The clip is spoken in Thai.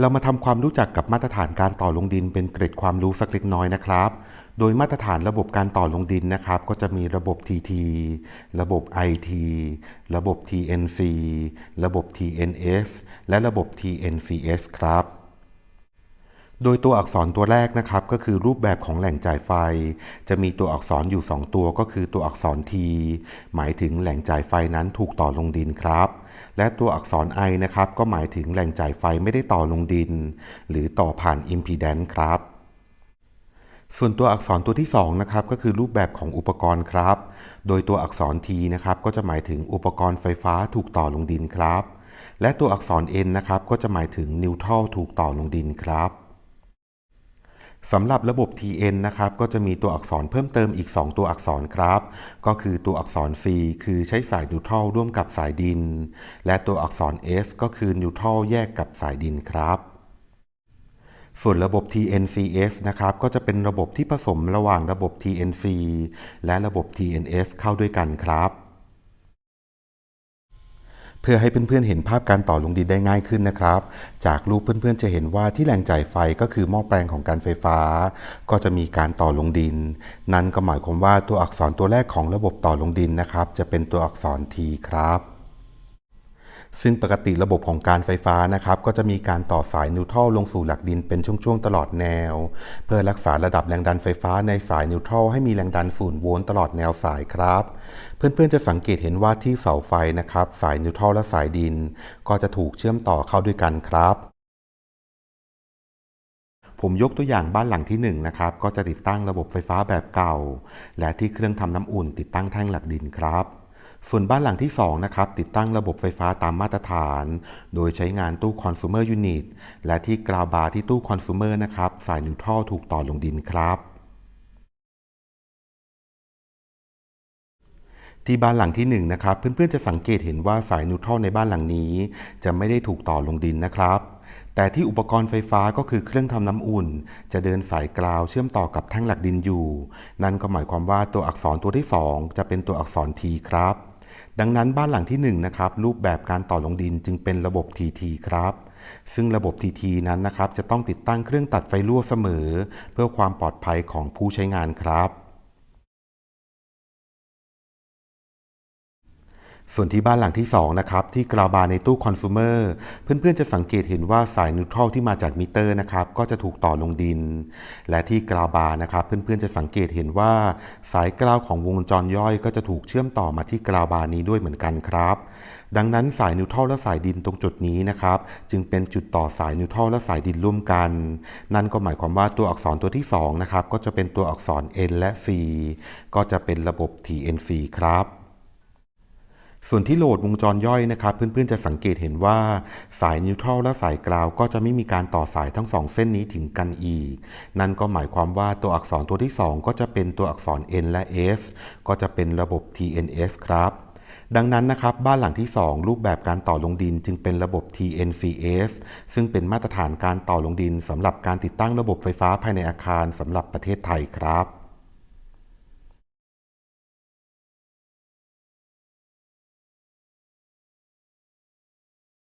เรามาทำความรู้จักกับมาตรฐานการต่อลงดินเป็นเกร็ดความรู้สักเล็กน้อยนะครับ โดยมาตรฐานระบบการต่อลงดินนะครับ ก็จะมีระบบ TT ระบบ IT ระบบ TNC ระบบ TNS และระบบ TNCS ครับ โดยตัวอักษรตัวแรกนะครับก็คือรูปแบบของแหล่งจ่ายไฟ จะมีตัวอักษรอยู่ 2 ตัวก็คือตัวอักษร T หมายถึงแหล่งจ่ายไฟนั้นถูกต่อลงดินครับ และตัวอักษร I นะครับก็หมายถึงแหล่งจ่ายไฟไม่ได้ต่อลงดิน หรือต่อผ่านอิมพีแดนซ์ครับส่วนตัวอักษรตัวที่2นะครับก็คือรูปแบบของอุปกรณ์ครับ โดยตัวอักษร T นะครับก็จะหมายถึงอุปกรณ์ไฟฟ้าถูกต่อลงดินครับ และตัวอักษร N นะครับก็จะหมายถึงนิวทรัลถูกต่อลงดินครับ สำหรับระบบ TN นะครับก็จะมีตัวอักษรเพิ่มเติมอีก 2 ตัวอักษรครับ ก็คือตัวอักษร C คือใช้สายนิวทรัลร่วมกับสายดิน และตัวอักษร S ก็คือนิวทรัลแยกกับสายดินครับส่วนระบบ TNCS นะครับก็จะเป็นระบบที่ผสมระหว่างระบบ TNC และระบบ TNS เข้าด้วยกันครับ พื่อให้เพื่อนๆเห็นภาพการต่อลงดินได้ง่ายขึ้นนะครับ จากรูปเพื่อนๆจะเห็นว่าที่แหล่งจ่ายไฟก็คือหม้อแปลงของการไฟฟ้า ก็จะมีการต่อลงดิน นั่นก็หมายความว่าตัวอักษรตัวแรกของระบบต่อลงดินนะครับ จะเป็นตัวอักษร T ครับ ซึ่งปกติระบบของการไฟฟ้านะครับก็จะมีการต่อสายนิวทรัลลงสู่หลักดินเป็นช่วงๆตลอดแนว เพื่อรักษาระดับแรงดันไฟฟ้าในสายนิวทรัลให้มีแรงดันศูนย์โวลต์ตลอดแนวสายครับ เพื่อนๆจะสังเกตเห็นว่าที่เสาไฟนะครับสายนิวทรัลและสายดิน ก็จะถูกเชื่อมต่อเข้าด้วยกันครับผมยกตัวอย่างบ้านหลังที่1นะครับก็จะติดตั้งระบบไฟฟ้าแบบเก่า และที่เครื่องทำน้ำอุ่นติดตั้งแท่งหลักดินครับ ส่วนบ้านหลังที่2นะครับติดตั้งระบบไฟฟ้าตามมาตรฐาน โดยใช้งานตู้คอน sumer unit และที่กราวบาร์ที่ตู้คอน sumer นะครับสายนิวทรัลถูกต่อลงดินครับที่บ้านหลังที่1นงนะครับเพื่อนๆจะสังเกตเห็นว่าสายนิวทรัลในบ้านหลังนี้ จะไม่ได้ถูกต่อลงดินนะครับ แต่ที่อุปกรณ์ไฟฟ้าก็คือเครื่องทำน้ำอุ่น จะเดินสายกราวเชื่อมต่อกับแท่งหลักดินอยู่ นั่นก็หมายความว่าตัวอักษรตัวที่ 2 จะเป็นตัวอักษร T ครับ ดังนั้นบ้านหลังที่1นะครับรูปแบบการต่อลงดินจึงเป็นระบบ TT ครับ ซึ่งระบบ TT นั้นนะครับจะต้องติดตั้งเครื่องตัดไฟรั่วเสมอ เพื่อความปลอดภัยของผู้ใช้งานครับ ส่วนที่บ้านหลังที่ 2 นะครับ ที่กราวบาร์ในตู้คอน sumer เพื่อนๆจะสังเกตเห็นว่าสายนิวทรัลที่มาจากมิเตอร์นะครับ ก็จะถูกต่อลงดิน และที่กราวบาร์นะครับ เพื่อนๆจะสังเกตเห็นว่า สายกราวของวงจรย่อย ก็จะถูกเชื่อมต่อมาที่กราวบาร์นี้ด้วยเหมือนกันครับ ดังนั้นสายนิวทรัลและสายดินตรงจุดนี้นะครับ จึงเป็นจุดต่อสายนิวทรัลและสายดินร่วมกัน นั่นก็หมายความว่าตัวอักษรตัวที่2นะครับก็จะเป็นตัวอักษร N และ C ก็จะเป็นระบบ TNC ครับ ส่วนที่โหลดวงจรย่อยนะครับ เพื่อนๆ จะสังเกตเห็นว่าสายนิวทรัลและสายกราวก็จะไม่มีการต่อสายทั้งสองเส้นนี้ถึงกันอีก นั่นก็หมายความว่าตัวอักษรตัวที่ 2 ก็จะเป็นตัวอักษร N และ S ก็จะเป็นระบบ TNS ครับดังนั้นนะครับบ้านหลังที่ 2 รูปแบบการต่อลงดินจึงเป็นระบบ TNCS ซึ่งเป็นมาตรฐานการต่อลงดินสำหรับการติดตั้งระบบไฟฟ้าภายในอาคารสำหรับประเทศไทยครับ